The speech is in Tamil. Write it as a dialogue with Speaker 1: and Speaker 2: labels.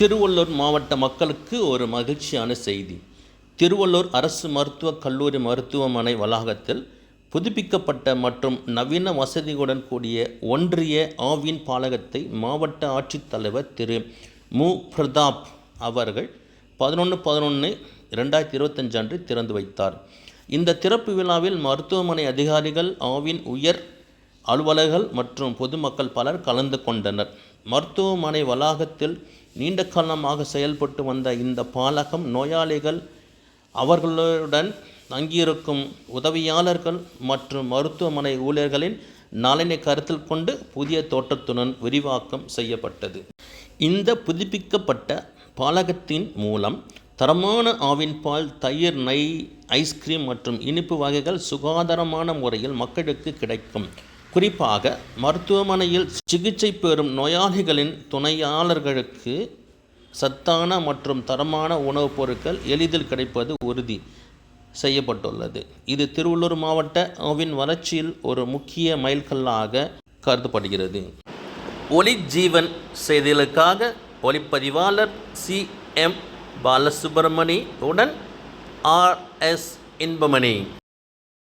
Speaker 1: திருவள்ளூர் மாவட்ட மக்களுக்கு ஒரு மகிழ்ச்சியான செய்தி. திருவள்ளூர் அரசு மருத்துவக் கல்லூரி மருத்துவமனை வளாகத்தில் புதுப்பிக்கப்பட்ட மற்றும் நவீன வசதிகளுடன் கூடிய ஒன்றிய ஆவின் பாலகத்தை மாவட்ட ஆட்சித்தலைவர் திரு. மு. பிரதாப் அவர்கள் பதினொன்று பதினொன்று ரெண்டாயிரத்தி இருபத்தஞ்சு அன்று திறந்து வைத்தார். இந்த திறப்பு விழாவில் மருத்துவமனை அதிகாரிகள் ஆவின் உயர் அலுவலர்கள் மற்றும் பொதுமக்கள் பலர் கலந்து கொண்டனர். மருத்துவமனை வளாகத்தில் நீண்ட காலமாக செயல்பட்டு வந்த இந்த பாலகம் நோயாளிகள் அவர்களுடன் தங்கியிருக்கும் உதவியாளர்கள் மற்றும் மருத்துவமனை ஊழியர்களின் நலனை கருத்தில் கொண்டு புதிய தோற்றத்துடன் விரிவாக்கம் செய்யப்பட்டது. இந்த புதுப்பிக்கப்பட்ட பாலகத்தின் மூலம் தரமான ஆவின் பால் தயிர் நெய் ஐஸ்கிரீம் மற்றும் இனிப்பு வகைகள் சுகாதாரமான முறையில் மக்களுக்கு கிடைக்கும். குறிப்பாக மருத்துவமனையில் சிகிச்சை பெறும் நோயாளிகளின் துணையாளர்களுக்கு சத்தான மற்றும் தரமான உணவுப் பொருட்கள் எளிதில் கிடைப்பது உறுதி செய்யப்பட்டுள்ளது. இது திருவள்ளூர் மாவட்ட ஆவின் வளர்ச்சியில் ஒரு முக்கிய மைல்கல்லாக கருதப்படுகிறது. ஒளி ஜீவன் செய்திகளுக்காக ஒளிப்பதிவாளர் சி. எம். பாலசுப்ரமணி உடன் ஆர். எஸ். இன்பமணி.